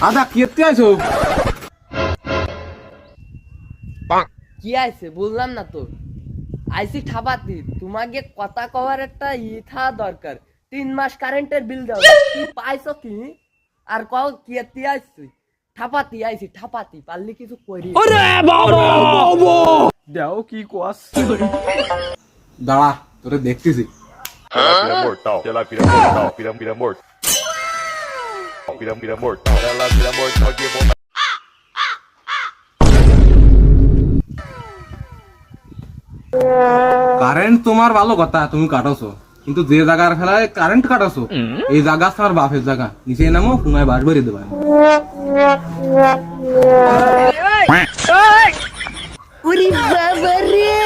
আদা কেতে আছো কি আছে বুঝলাম না তো আইসি ঠাপাতি তোমাকে কথা কওয়ার একটা ইথা দরকার তিন মাস কারেন্টের বিল দাও কি পাইছো কি আর কও কি এতি আইছি ঠাপাতি আইছি ঠাপাতি পারলি কিছু করি দেও কি কোয়াস দাঁড়া তোরে দেখতেছি Pira mortal. Ela pira mortal. Pira, pira mortal. Ela pira mortal de bomba. Current তোমার ভালো কথা তুমি কাটাছো কিন্তু যে জায়গার ফেলায় কারেন্ট কাটাছো এই জায়গা তোমার বাপের জায়গা নিচে নামো পুনায় বাস বেরিয়ে দেবে উরি বাবা রে